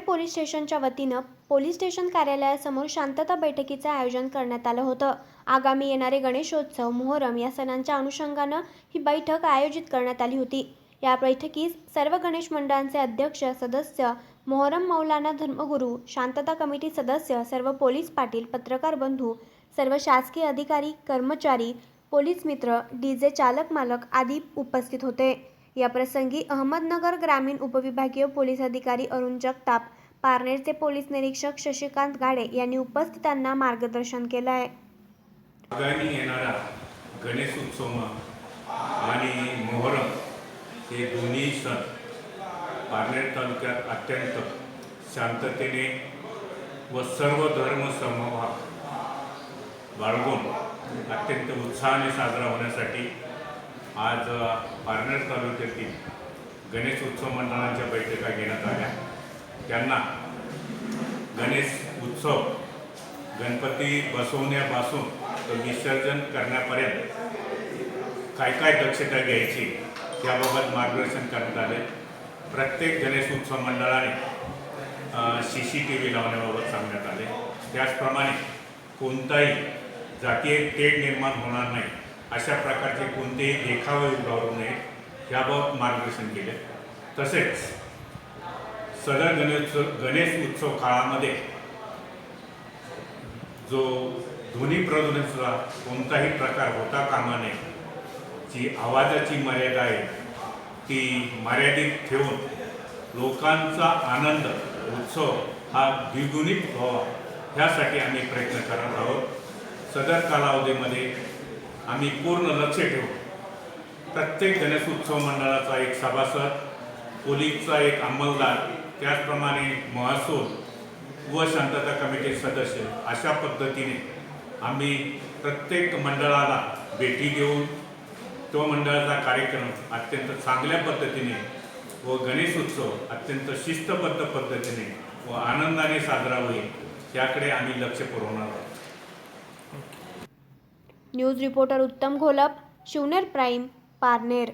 Police स्टेशनच्या वतीनं police station कार्यालयासमोर शांतता बैठकीचं आयोजन करण्यात आलं होतं. आगामी येणारे गणेशोत्सव मोहरम या सणांच्या अनुषंगानं ही बैठक आयोजित करण्यात आली होती. या बैठकीस सर्व गणेश मंडळांचे अध्यक्ष सदस्य मोहरम मौलाना धर्मगुरू शांतता कमिटी सदस्य सर्व पोलीस पाटील पत्रकार बंधू सर्व शासकीय अधिकारी कर्मचारी पोलीस मित्र डी जे चालक मालक आदी उपस्थित होते. याप्रसंगी अहमदनगर ग्रामीण उपविभागीय पोलीस अधिकारी अरुण जगताप पारनेरचे पोलीस निरीक्षक शशिकांत गाडे यांनी उपस्थितांना मार्गदर्शन केलं आहे. आगामी येणारा गणेश उत्सव आणि मोहरम हे दोन्ही सण पारनेर तालुक्यात अत्यंत शांततेने व सर्व धर्म समभाव बाळगून अत्यंत उत्साहाने साजरा होण्यासाठी आज पारनेर तालुक्यातील गणेश उत्सव मंडळांच्या बैठका घेण्यात आल्या. त्यांना गणेश उत्सव गणपती बसवण्यापासून तो विसर्जन करण्यापर्यंत काय काय दक्षता घ्यायची त्याबाबत मार्गदर्शन करण्यात आले. प्रत्येक गणेश उत्सव मंडळाने सी सी टी व्ही लावण्याबाबत सांगण्यात आले. त्याचप्रमाणे कोणताही जातीय तेढ निर्माण होणार नाही. अशा प्रकारचे कोणतेही देखावे उभारू नये याबाबत मार्गदर्शन केले. तसेच सदर गणेश गणेश उत्सव काळामध्ये जो ध्वनी प्रदूषणाचा कोणताही प्रकार होता कामा नये जी आवाजाची मर्यादा आहे ती मर्यादित ठेवून लोकांचा आनंद उत्सव हा द्विगुणित व्हावा ह्यासाठी आम्ही प्रयत्न करत आहोत. सदर कालावधीमध्ये आम्ही पूर्ण लक्ष ठेवू. प्रत्येक गणेश उत्सव मंडळाचा एक सभासद पोलीसचा एक अंमलदार त्याचप्रमाणे महसूल व शांतता कमिटी सदस्य. अशा पद्धतीने आम्ही प्रत्येक मंडळाला भेटी देऊन तो मंडळाचा कार्यक्रम अत्यंत चांगल्या पद्धतीने व गणेश उत्सव अत्यंत शिस्तबद्ध पद्धतीने व आनंदाने साजरा होईल याकडे आम्ही लक्ष पुरवणार आहोत. न्यूज रिपोर्टर उत्तम घोलप शिवनेर प्राईम पारनेर.